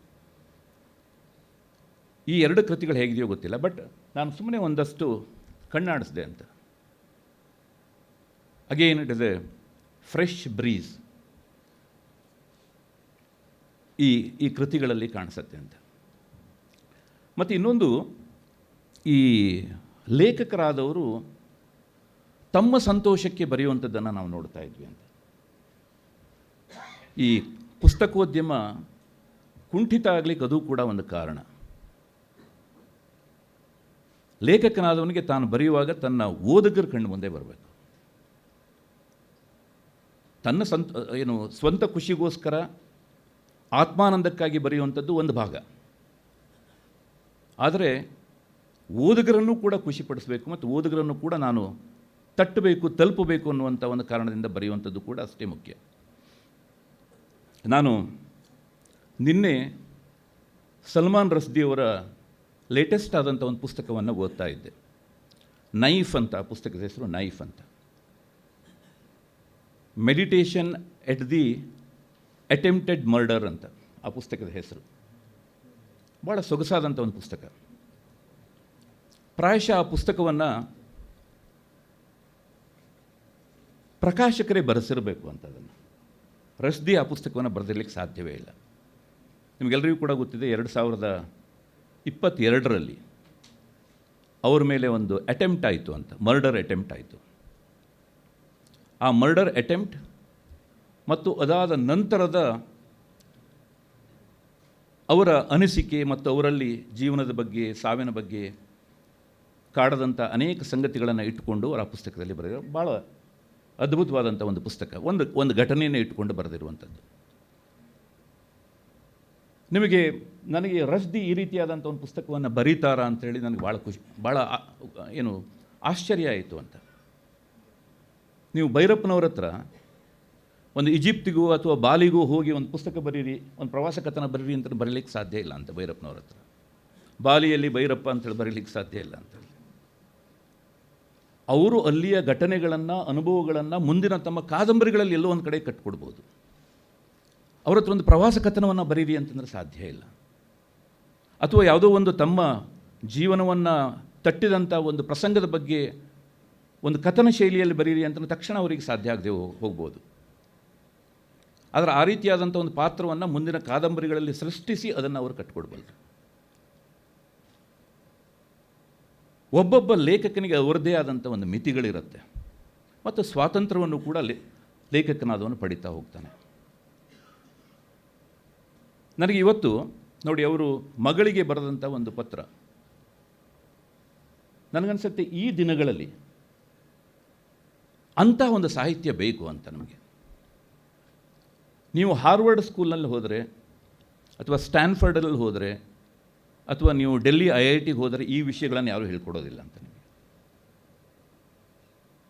ಈ ಎರಡು ಕೃತಿಗಳು ಹೇಗಿದೆಯೋ ಗೊತ್ತಿಲ್ಲ, ಬಟ್ ನಾನು ಸುಮ್ಮನೆ ಒಂದಷ್ಟು ಕಣ್ಣಾಡಿಸಿದೆ ಅಂತ. Again it is a fresh breeze ಈ ಈ ಕೃತಿಗಳಲ್ಲಿ ಕಾಣಿಸುತ್ತೆ ಅಂತ. ಮತ್ತು ಇನ್ನೊಂದು, ಈ ಲೇಖಕರಾದವರು ತಮ್ಮ ಸಂತೋಷಕ್ಕೆ ಬರೆಯುವಂಥದ್ದನ್ನು ನಾವು ನೋಡ್ತಾ ಇದ್ವಿ ಅಂತ. ಈ ಪುಸ್ತಕೋದ್ಯಮ ಕುಂಠಿತ ಆಗಲಿಕ್ಕೆ ಅದು ಕೂಡ ಒಂದು ಕಾರಣ. ಲೇಖಕನಾದವನಿಗೆ ತಾನು ಬರೆಯುವಾಗ ತನ್ನ ಓದುಗರ ಕಣ್ಣು ಮುಂದೆ ಬರಬೇಕು. ತನ್ನ ಸ್ವಂತ ಏನು, ಸ್ವಂತ ಖುಷಿಗೋಸ್ಕರ ಆತ್ಮಾನಂದಕ್ಕಾಗಿ ಬರೆಯುವಂಥದ್ದು ಒಂದು ಭಾಗ. ಆದರೆ ಓದುಗರನ್ನು ಕೂಡ ಖುಷಿಪಡಿಸಬೇಕು ಮತ್ತು ಓದುಗರನ್ನು ಕೂಡ ನಾನು ತಟ್ಟಬೇಕು, ತಲುಪಬೇಕು ಅನ್ನುವಂಥ ಒಂದು ಕಾರಣದಿಂದ ಬರೆಯುವಂಥದ್ದು ಕೂಡ ಅಷ್ಟೇ ಮುಖ್ಯ. ನಾನು ನಿನ್ನೆ ಸಲ್ಮಾನ್ ರಸ್ದಿಯವರ ಲೇಟೆಸ್ಟ್ ಆದಂಥ ಒಂದು ಪುಸ್ತಕವನ್ನು ಓದ್ತಾ ಇದ್ದೆ. ನೈಫ್ ಅಂತ ಪುಸ್ತಕದ ಹೆಸರು ನೈಫ್ ಅಂತ. Meditation at the attempted murder ಅಂತ, ಆ ಪುಸ್ತಕದ ಹೆಸರು. ಭಾಳ ಸೊಗಸಾದಂಥ ಒಂದು ಪುಸ್ತಕ. ಪ್ರಾಯಶಃ ಆ ಪುಸ್ತಕವನ್ನು ಪ್ರಕಾಶಕರೇ ಬರೆಸಿರಬೇಕು ಅಂತ ಅದನ್ನು ರಸ್ದಿ ಆ ಪುಸ್ತಕವನ್ನು ಬರೆದಿರಲಿಕ್ಕೆ ಸಾಧ್ಯವೇ ಇಲ್ಲ. ನಿಮಗೆಲ್ಲರಿಗೂ ಕೂಡ ಗೊತ್ತಿದೆ, ಎರಡು ಸಾವಿರದ ಇಪ್ಪತ್ತೆರಡರಲ್ಲಿ ಅವ್ರ ಮೇಲೆ ಒಂದು ಅಟೆಂಪ್ಟ್ ಆಯಿತು ಅಂತ ಮರ್ಡರ್ ಅಟೆಂಪ್ಟ್ ಆಯಿತು. ಆ ಮರ್ಡರ್ ಅಟೆಂಪ್ಟ್ ಮತ್ತು ಅದಾದ ನಂತರದ ಅವರ ಅನಿಸಿಕೆ ಮತ್ತು ಅವರಲ್ಲಿ ಜೀವನದ ಬಗ್ಗೆ, ಸಾವಿನ ಬಗ್ಗೆ ಕಾಡದಂಥ ಅನೇಕ ಸಂಗತಿಗಳನ್ನು ಇಟ್ಟುಕೊಂಡು ಅವರ ಪುಸ್ತಕದಲ್ಲಿ ಬರೆದಿರೋ ಭಾಳ ಅದ್ಭುತವಾದಂಥ ಒಂದು ಪುಸ್ತಕ. ಒಂದು ಒಂದು ಘಟನೆಯನ್ನು ಇಟ್ಟುಕೊಂಡು ಬರೆದಿರುವಂಥದ್ದು ನಿಮಗೆ, ನನಗೆ ರಶ್ದಿ ಈ ರೀತಿಯಾದಂಥ ಒಂದು ಪುಸ್ತಕವನ್ನು ಬರೀತಾರಾ ಅಂತೇಳಿ ನನಗೆ ಭಾಳ ಖುಷಿ, ಭಾಳ ಏನು ಆಶ್ಚರ್ಯ ಆಯಿತು ಅಂತ. ನೀವು ಭೈರಪ್ಪನವ್ರ ಹತ್ರ ಒಂದು ಈಜಿಪ್ಟಿಗೂ ಅಥವಾ ಬಾಲಿಗೂ ಹೋಗಿ ಒಂದು ಪುಸ್ತಕ ಬರೀರಿ, ಒಂದು ಪ್ರವಾಸ ಕಥನ ಬರೀರಿ ಅಂತ ಬರೀಲಿಕ್ಕೆ ಸಾಧ್ಯ ಇಲ್ಲ ಅಂತ ಭೈರಪ್ಪನವ್ರ ಹತ್ರ. ಬಾಲಿಯಲ್ಲಿ ಭೈರಪ್ಪ ಅಂತೇಳಿ ಬರೀಲಿಕ್ಕೆ ಸಾಧ್ಯ ಇಲ್ಲ ಅಂತ ಅವರು ಅಲ್ಲಿಯ ಘಟನೆಗಳನ್ನು, ಅನುಭವಗಳನ್ನು ಮುಂದಿನ ತಮ್ಮ ಕಾದಂಬರಿಗಳಲ್ಲಿ ಎಲ್ಲೋ ಒಂದು ಕಡೆ ಕಟ್ಕೊಡ್ಬೋದು. ಅವ್ರ ಹತ್ರ ಒಂದು ಪ್ರವಾಸ ಕಥನವನ್ನು ಬರೀರಿ ಅಂತಂದ್ರೆ ಸಾಧ್ಯ ಇಲ್ಲ. ಅಥವಾ ಯಾವುದೋ ಒಂದು ತಮ್ಮ ಜೀವನವನ್ನು ತಟ್ಟಿದಂಥ ಒಂದು ಪ್ರಸಂಗದ ಬಗ್ಗೆ ಒಂದು ಕಥನ ಶೈಲಿಯಲ್ಲಿ ಬರೀರಿ ಅಂತ ತಕ್ಷಣ ಅವರಿಗೆ ಸಾಧ್ಯ ಆಗದೆ ಹೋಗ್ಬೋದು. ಆದರೆ ಆ ರೀತಿಯಾದಂಥ ಒಂದು ಪಾತ್ರವನ್ನು ಮುಂದಿನ ಕಾದಂಬರಿಗಳಲ್ಲಿ ಸೃಷ್ಟಿಸಿ ಅದನ್ನು ಅವರು ಕಟ್ಕೊಡ್ಬೋದು. ಒಬ್ಬೊಬ್ಬ ಲೇಖಕನಿಗೆ ಅವರದೇ ಆದಂಥ ಒಂದು ಮಿತಿಗಳಿರುತ್ತೆ. ಮತ್ತು ಸ್ವಾತಂತ್ರ್ಯವನ್ನು ಕೂಡ ಲೇ, ಲೇಖಕನಾದವನು ಪಡಿತಾ ಹೋಗ್ತಾನೆ. ನನಗೆ ಇವತ್ತು ನೋಡಿ ಅವರು ಮಗಳಿಗೆ ಬರೆದಂಥ ಒಂದು ಪತ್ರ. ನನಗನ್ಸುತ್ತೆ ಈ ದಿನಗಳಲ್ಲಿ ಅಂಥ ಒಂದು ಸಾಹಿತ್ಯ ಬೇಕು ಅಂತ ನಮಗೆ. ನೀವು ಹಾರ್ವರ್ಡ್ ಸ್ಕೂಲ್ನಲ್ಲಿ ಹೋದರೆ ಅಥವಾ ಸ್ಟ್ಯಾನ್ಫರ್ಡಲ್ಲಿ ಹೋದರೆ ಅಥವಾ ನೀವು ಡೆಲ್ಲಿ ಐ ಐ ಟಿಗೆ ಹೋದರೆ ಈ ವಿಷಯಗಳನ್ನು ಯಾರೂ ಹೇಳ್ಕೊಡೋದಿಲ್ಲ ಅಂತ ನಿಮಗೆ.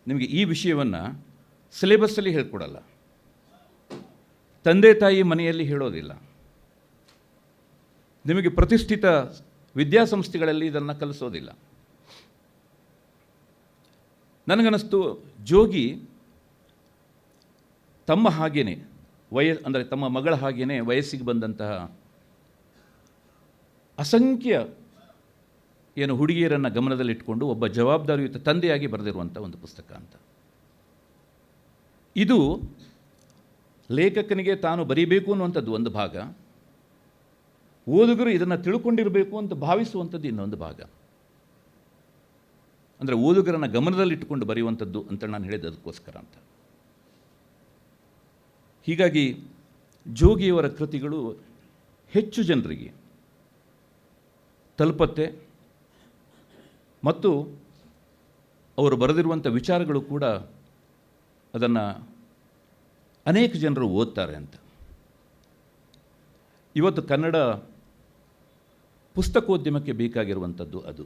ನಿಮಗೆ ಈ ವಿಷಯವನ್ನು ಸಿಲೆಬಸ್ಸಲ್ಲಿ ಹೇಳ್ಕೊಡಲ್ಲ. ತಂದೆ ತಾಯಿ ಮನೆಯಲ್ಲಿ ಹೇಳೋದಿಲ್ಲ. ನಿಮಗೆ ಪ್ರತಿಷ್ಠಿತ ವಿದ್ಯಾಸಂಸ್ಥೆಗಳಲ್ಲಿ ಇದನ್ನು ಕಲಿಸೋದಿಲ್ಲ. ನನಗನ್ನಿಸ್ತು ಜೋಗಿ ತಮ್ಮ ಹಾಗೇನೆ, ವಯ, ಅಂದರೆ ತಮ್ಮ ಮಗಳ ಹಾಗೇನೆ ವಯಸ್ಸಿಗೆ ಬಂದಂತಹ ಅಸಂಖ್ಯ ಏನು ಹುಡುಗಿಯರನ್ನು ಗಮನದಲ್ಲಿಟ್ಟುಕೊಂಡು ಒಬ್ಬ ಜವಾಬ್ದಾರಿಯುತ ತಂದೆಯಾಗಿ ಬರೆದಿರುವಂಥ ಒಂದು ಪುಸ್ತಕ ಅಂತ. ಇದು ಲೇಖಕನಿಗೆ ತಾನು ಬರೀಬೇಕು ಅನ್ನುವಂಥದ್ದು ಒಂದು ಭಾಗ. ಓದುಗರು ಇದನ್ನು ತಿಳ್ಕೊಂಡಿರಬೇಕು ಅಂತ ಭಾವಿಸುವಂಥದ್ದು ಇನ್ನೊಂದು ಭಾಗ. ಅಂದರೆ ಓದುಗರನ್ನು ಗಮನದಲ್ಲಿಟ್ಟುಕೊಂಡು ಬರೆಯುವಂಥದ್ದು ಅಂತ ನಾನು ಹೇಳಿದ್ದು ಅದಕ್ಕೋಸ್ಕರ ಅಂತ. ಹೀಗಾಗಿ ಜೋಗಿಯವರ ಕೃತಿಗಳು ಹೆಚ್ಚು ಜನರಿಗೆ ತಲುಪತ್ತೆ. ಮತ್ತು ಅವರು ಬರೆದಿರುವಂಥ ವಿಚಾರಗಳು ಕೂಡ ಅದನ್ನು ಅನೇಕ ಜನರು ಓದ್ತಾರೆ ಅಂತ. ಇವತ್ತು ಕನ್ನಡ ಪುಸ್ತಕೋದ್ಯಮಕ್ಕೆ ಬೇಕಾಗಿರುವಂಥದ್ದು ಅದು.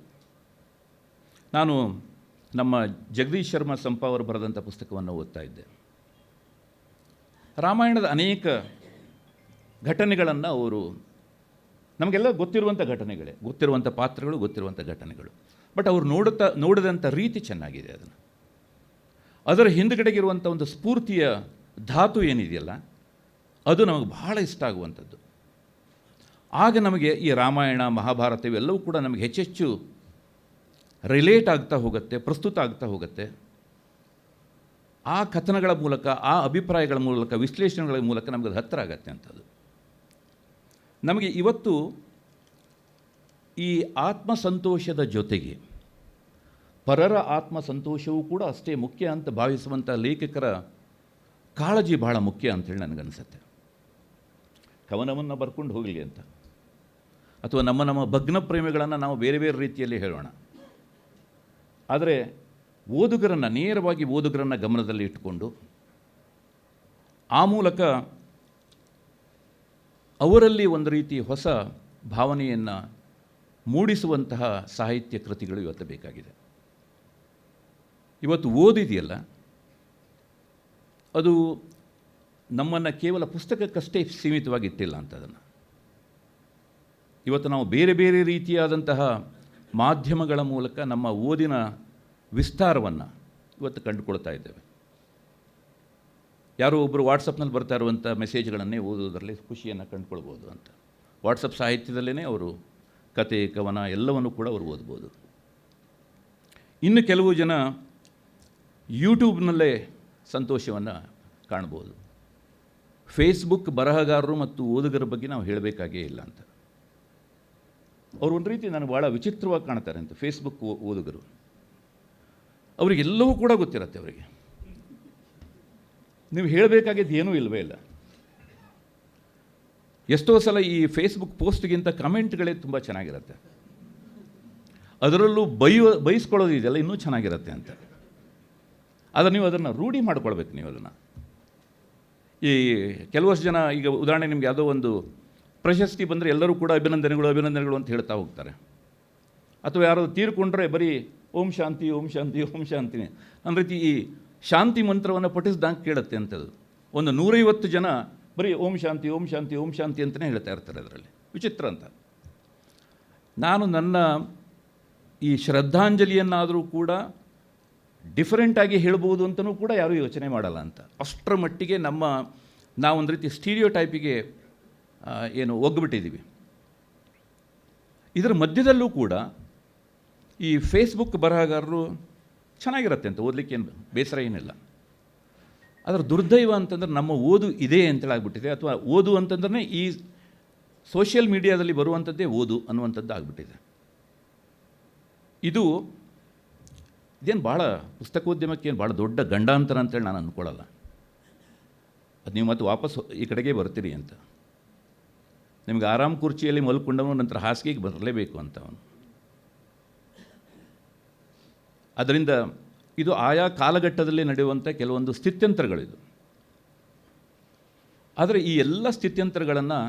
ನಾನು ನಮ್ಮ ಜಗದೀಶ್ ಶರ್ಮಾ ಸಂಪ ಅವರು ಬರೆದಂಥ ಪುಸ್ತಕವನ್ನು ಓದ್ತಾ ಇದ್ದೆ. ರಾಮಾಯಣದ ಅನೇಕ ಘಟನೆಗಳನ್ನು ಅವರು ನಮಗೆಲ್ಲ ಗೊತ್ತಿರುವಂಥ ಘಟನೆಗಳೇ. ಗೊತ್ತಿರುವಂಥ ಪಾತ್ರಗಳು, ಗೊತ್ತಿರುವಂಥ ಘಟನೆಗಳು. ಬಟ್ ಅವರು ನೋಡುತ್ತಾ, ನೋಡಿದಂಥ ರೀತಿ ಚೆನ್ನಾಗಿದೆ ಅದನ್ನು. ಅದರ ಹಿಂದುಗಡೆಗಿರುವಂಥ ಒಂದು ಸ್ಫೂರ್ತಿಯ ಧಾತು ಏನಿದೆಯಲ್ಲ, ಅದು ನಮಗೆ ಬಹಳ ಇಷ್ಟ ಆಗುವಂಥದ್ದು. ಆಗ ನಮಗೆ ಈ ರಾಮಾಯಣ, ಮಹಾಭಾರತ ಇವೆಲ್ಲವೂ ಕೂಡ ನಮಗೆ ಹೆಚ್ಚೆಚ್ಚು ರಿಲೇಟ್ ಆಗ್ತಾ ಹೋಗುತ್ತೆ, ಪ್ರಸ್ತುತ ಆಗ್ತಾ ಹೋಗುತ್ತೆ. ಆ ಕಥನಗಳ ಮೂಲಕ, ಆ ಅಭಿಪ್ರಾಯಗಳ ಮೂಲಕ, ವಿಶ್ಲೇಷಣೆಗಳ ಮೂಲಕ ನಮಗೆ ಅದು ಹತ್ತಿರ ಆಗತ್ತೆ ಅಂಥದ್ದು. ನಮಗೆ ಇವತ್ತು ಈ ಆತ್ಮಸಂತೋಷದ ಜೊತೆಗೆ ಪರರ ಆತ್ಮ ಸಂತೋಷವೂ ಕೂಡ ಅಷ್ಟೇ ಮುಖ್ಯ ಅಂತ ಭಾವಿಸುವಂಥ ಲೇಖಕರ ಕಾಳಜಿ ಬಹಳ ಮುಖ್ಯ ಅಂಥೇಳಿ ನನಗನ್ಸುತ್ತೆ. ಕವನವನ್ನು ಬರ್ಕೊಂಡು ಹೋಗಲಿ ಅಂತ. ಅಥವಾ ನಮ್ಮ ನಮ್ಮ ಭಗ್ನ ಪ್ರೇಮಿಗಳನ್ನು ನಾವು ಬೇರೆ ಬೇರೆ ರೀತಿಯಲ್ಲಿ ಹೇಳೋಣ. ಆದರೆ ಓದುಗರನ್ನು ನೇರವಾಗಿ ಓದುಗರನ್ನು ಗಮನದಲ್ಲಿ ಇಟ್ಟುಕೊಂಡು ಆ ಮೂಲಕ ಅವರಲ್ಲಿ ಒಂದು ರೀತಿ ಹೊಸ ಭಾವನೆಯನ್ನು ಮೂಡಿಸುವಂತಹ ಸಾಹಿತ್ಯ ಕೃತಿಗಳು ಇವತ್ತು ಬೇಕಾಗಿದೆ. ಇವತ್ತು ಓದಿದೆಯಲ್ಲ, ಅದು ನಮ್ಮನ್ನು ಕೇವಲ ಪುಸ್ತಕಕ್ಕಷ್ಟೇ ಸೀಮಿತವಾಗಿಟ್ಟಿಲ್ಲ ಅಂತ ಇವತ್ತು ನಾವು ಬೇರೆ ಬೇರೆ ರೀತಿಯಾದಂತಹ ಮಾಧ್ಯಮಗಳ ಮೂಲಕ ನಮ್ಮ ಓದಿನ ವಿಸ್ತಾರವನ್ನು ಇವತ್ತು ಕಂಡುಕೊಳ್ತಾ ಇದ್ದೇವೆ. ಯಾರೋ ಒಬ್ಬರು ವಾಟ್ಸಪ್ನಲ್ಲಿ ಬರ್ತಾ ಇರುವಂಥ ಮೆಸೇಜ್ಗಳನ್ನೇ ಓದೋದರಲ್ಲಿ ಖುಷಿಯನ್ನು ಕಂಡುಕೊಳ್ಬೋದು ಅಂತ. ವಾಟ್ಸಪ್ ಸಾಹಿತ್ಯದಲ್ಲೇ ಅವರು ಕತೆ, ಕವನ ಎಲ್ಲವನ್ನು ಕೂಡ ಅವರು ಓದ್ಬೋದು. ಇನ್ನು ಕೆಲವು ಜನ ಯೂಟ್ಯೂಬ್ನಲ್ಲೇ ಸಂತೋಷವನ್ನು ಕಾಣ್ಬೋದು. ಫೇಸ್ಬುಕ್ ಬರಹಗಾರರು ಮತ್ತು ಓದುಗರ ಬಗ್ಗೆ ನಾವು ಹೇಳಬೇಕಾಗೇ ಇಲ್ಲ ಅಂತ. ಅವರು ಒಂದು ರೀತಿ ನನಗೆ ಭಾಳ ವಿಚಿತ್ರವಾಗಿ ಕಾಣ್ತಾರೆ ಅಂತ, ಫೇಸ್ಬುಕ್ ಓದುಗರು. ಅವರಿಗೆಲ್ಲವೂ ಕೂಡ ಗೊತ್ತಿರತ್ತೆ ಅವರಿಗೆ. ನೀವು ಹೇಳಬೇಕಾಗಿದ್ದು ಏನೂ ಇಲ್ಲವೇ ಇಲ್ಲ. ಎಷ್ಟೋ ಸಲ ಈ ಫೇಸ್ಬುಕ್ ಪೋಸ್ಟ್ಗಿಂತ ಕಮೆಂಟ್ಗಳೇ ತುಂಬ ಚೆನ್ನಾಗಿರುತ್ತೆ. ಅದರಲ್ಲೂ ಬೈಯೋ ಬೈಸ್ಕೊಳ್ಳೋದು ಇದೆಲ್ಲ ಇನ್ನೂ ಚೆನ್ನಾಗಿರುತ್ತೆ ಅಂತ. ಆದರೆ ನೀವು ಅದನ್ನು ರೂಢಿ ಮಾಡ್ಕೊಳ್ಬೇಕು ನೀವು ಅದನ್ನು. ಈ ಕೆಲವಷ್ಟು ಜನ ಈಗ ಉದಾಹರಣೆ ನಿಮ್ಗೆ ಯಾವುದೋ ಒಂದು ಪ್ರಶಸ್ತಿ ಬಂದರೆ ಎಲ್ಲರೂ ಕೂಡ ಅಭಿನಂದನೆಗಳು ಅಭಿನಂದನೆಗಳು ಅಂತ ಹೇಳ್ತಾ ಹೋಗ್ತಾರೆ. ಅಥವಾ ಯಾರೋ ತೀರ್ಕೊಂಡ್ರೆ ಬರೀ ಓಂ ಶಾಂತಿ ಓಂ ಶಾಂತಿ ಓಂ ಶಾಂತಿ. ಅನ್ನೋ ರೀತಿ ಈ ಶಾಂತಿ ಮಂತ್ರವನ್ನು ಪಠಿಸ್ದಂಗೆ ಕೇಳುತ್ತೆ ಅಂತದ್ದು ಒಂದು ನೂರೈವತ್ತು ಜನ ಬರೀ ಓಂ ಶಾಂತಿ ಓಂ ಶಾಂತಿ ಓಂ ಶಾಂತಿ ಅಂತಲೇ ಹೇಳ್ತಾ ಇರ್ತಾರೆ ಅದರಲ್ಲಿ. ವಿಚಿತ್ರ ಅಂತ. ನಾನು ನನ್ನ ಈ ಶ್ರದ್ಧಾಂಜಲಿಯನ್ನಾದರೂ ಕೂಡ ಡಿಫರೆಂಟಾಗಿ ಹೇಳ್ಬೋದು ಅಂತಲೂ ಕೂಡ ಯಾರೂ ಯೋಚನೆ ಮಾಡಲ್ಲ ಅಂತ. ಅಷ್ಟರ ಮಟ್ಟಿಗೆ ನಮ್ಮ ನಾವೊಂದು ರೀತಿ ಸ್ಟೀರಿಯೋ ಟೈಪಿಗೆ ಏನು ಒಗ್ಗಿಬಿಟ್ಟಿದ್ದೀವಿ ಇದರ ಮಧ್ಯದಲ್ಲೂ ಕೂಡ ಈ ಫೇಸ್ಬುಕ್ ಬರಹಗಾರರು ಚೆನ್ನಾಗಿರುತ್ತೆ ಅಂತ ಓದಲಿಕ್ಕೆ ಏನು ಬೇಸರ ಏನಿಲ್ಲ. ಅದರ ದುರ್ದೈವ ಅಂತಂದ್ರೆ ನಮ್ಮ ಓದು ಇದೆ ಅಂತೇಳಿ ಆಗ್ಬಿಟ್ಟಿದೆ ಅಥವಾ ಓದು ಅಂತಂದ್ರೆ ಈ ಸೋಷಿಯಲ್ ಮೀಡಿಯಾದಲ್ಲಿ ಬರುವಂಥದ್ದೇ ಓದು ಅನ್ನುವಂಥದ್ದು ಆಗಿಬಿಟ್ಟಿದೆ. ಇದು ಇದೇನು ಭಾಳ ಪುಸ್ತಕೋದ್ಯಮಕ್ಕೆ ಏನು ಭಾಳ ದೊಡ್ಡ ಗಂಡಾಂತರ ಅಂತೇಳಿ ನಾನು ಅಂದ್ಕೊಳ್ಳಲ್ಲ ಅದು ನೀವು ಮತ್ತೆ ವಾಪಸ್ ಈ ಕಡೆಗೆ ಬರ್ತೀರಿ ಅಂತ. ನಿಮಗೆ ಆರಾಮ್ ಕುರ್ಚಿಯಲ್ಲಿ ಮಲ್ಕೊಂಡವನು ನಂತರ ಹಾಸಿಗೆಗೆ ಬರಲೇಬೇಕು ಅಂತ ಅವನು. ಅದರಿಂದ ಇದು ಆಯಾ ಕಾಲಘಟ್ಟದಲ್ಲಿ ನಡೆಯುವಂಥ ಕೆಲವೊಂದು ಸ್ಥಿತ್ಯಂತರಗಳಿದು. ಆದರೆ ಈ ಎಲ್ಲ ಸ್ಥಿತ್ಯಂತರಗಳನ್ನು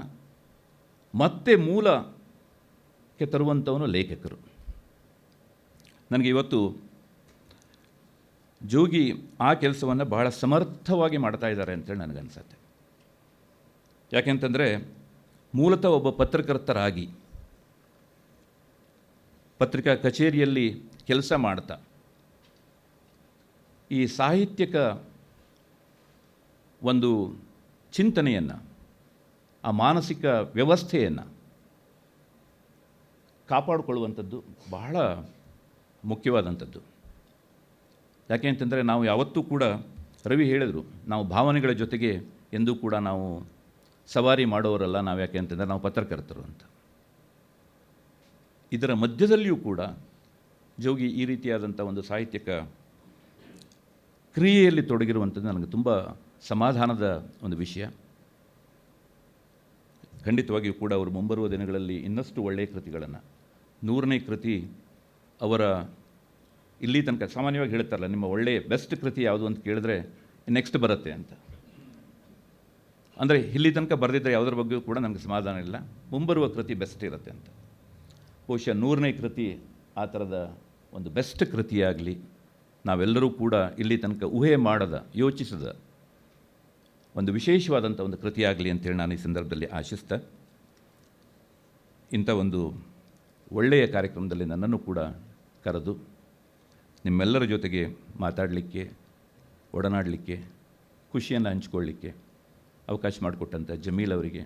ಮತ್ತೆ ಮೂಲಕ್ಕೆ ತರುವಂಥವನು ಲೇಖಕರು. ನನಗೆ ಇವತ್ತು ಜೋಗಿ ಆ ಕೆಲಸವನ್ನು ಬಹಳ ಸಮರ್ಥವಾಗಿ ಮಾಡ್ತಾ ಇದ್ದಾರೆ ಅಂತೇಳಿ ನನಗನ್ಸತ್ತೆ. ಯಾಕೆಂತಂದರೆ ಮೂಲತಃ ಒಬ್ಬ ಪತ್ರಕರ್ತರಾಗಿ ಪತ್ರಿಕಾ ಕಚೇರಿಯಲ್ಲಿ ಕೆಲಸ ಮಾಡ್ತಾ ಈ ಸಾಹಿತ್ಯಕ ಒಂದು ಚಿಂತನೆಯನ್ನು, ಆ ಮಾನಸಿಕ ವ್ಯವಸ್ಥೆಯನ್ನು ಕಾಪಾಡಿಕೊಳ್ಳುವಂಥದ್ದು ಬಹಳ ಮುಖ್ಯವಾದಂಥದ್ದು. ಯಾಕೆ ಅಂತಂದರೆ ನಾವು ಯಾವತ್ತೂ ಕೂಡ ರವಿ ಹೇಳಿದರು, ನಾವು ಭಾವನೆಗಳ ಜೊತೆಗೆ ಎಂದೂ ಕೂಡ ನಾವು ಸವಾರಿ ಮಾಡೋರಲ್ಲ, ನಾವು ಯಾಕೆ ಅಂತಂದರೆ ನಾವು ಪತ್ರಕರ್ತರು ಅಂತ. ಇದರ ಮಧ್ಯದಲ್ಲಿಯೂ ಕೂಡ ಜೋಗಿ ಈ ರೀತಿಯಾದಂಥ ಒಂದು ಸಾಹಿತ್ಯಕ ಕ್ರಿಯೆಯಲ್ಲಿ ತೊಡಗಿರುವಂಥದ್ದು ನನಗೆ ತುಂಬ ಸಮಾಧಾನದ ಒಂದು ವಿಷಯ. ಖಂಡಿತವಾಗಿಯೂ ಕೂಡ ಅವರು ಮುಂಬರುವ ದಿನಗಳಲ್ಲಿ ಇನ್ನಷ್ಟು ಒಳ್ಳೆಯ ಕೃತಿಗಳನ್ನು. ನೂರನೇ ಕೃತಿ ಅವರ ಇಲ್ಲಿ ತನಕ ಸಾಮಾನ್ಯವಾಗಿ ಹೇಳ್ತಾರಲ್ಲ, ನಿಮ್ಮ ಒಳ್ಳೆಯ ಬೆಸ್ಟ್ ಕೃತಿ ಯಾವುದು ಅಂತ ಕೇಳಿದ್ರೆ ನೆಕ್ಸ್ಟ್ ಬರುತ್ತೆ ಅಂತ. ಅಂದರೆ ಇಲ್ಲಿ ತನಕ ಬರೆದಿದ್ದರೆ ಯಾವುದರ ಬಗ್ಗೆಯೂ ಕೂಡ ನಮಗೆ ಸಮಾಧಾನ ಇಲ್ಲ. ಮುಂಬರುವ ಕೃತಿ ಬೆಸ್ಟ್ ಇರುತ್ತೆ ಅಂತ. ಬಹುಶಃ ನೂರನೇ ಕೃತಿ ಆ ಥರದ ಒಂದು ಬೆಸ್ಟ್ ಕೃತಿಯಾಗಲಿ ನಾವೆಲ್ಲರೂ ಕೂಡ ಇಲ್ಲಿ ತನಕ ಊಹೆ ಮಾಡದ, ಯೋಚಿಸದ ಒಂದು ವಿಶೇಷವಾದಂಥ ಒಂದು ಕೃತಿಯಾಗಲಿ ಅಂತೇಳಿ ನಾನು ಈ ಸಂದರ್ಭದಲ್ಲಿ ಆಶಿಸ್ತ ಇಂಥ ಒಂದು ಒಳ್ಳೆಯ ಕಾರ್ಯಕ್ರಮದಲ್ಲಿ ನನ್ನನ್ನು ಕೂಡ ಕರೆದು ನಿಮ್ಮೆಲ್ಲರ ಜೊತೆಗೆ ಮಾತಾಡಲಿಕ್ಕೆ, ಒಡನಾಡಲಿಕ್ಕೆ, ಖುಷಿಯನ್ನು ಹಂಚಿಕೊಳ್ಳಲಿಕ್ಕೆ ಅವಕಾಶ ಮಾಡಿಕೊಟ್ಟಂಥ ಜಮೀಲ್ ಅವರಿಗೆ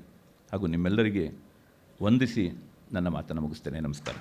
ಹಾಗೂ ನಿಮ್ಮೆಲ್ಲರಿಗೆ ವಂದಿಸಿ ನನ್ನ ಮಾತನ್ನು ಮುಗಿಸ್ತೇನೆ. ನಮಸ್ಕಾರ.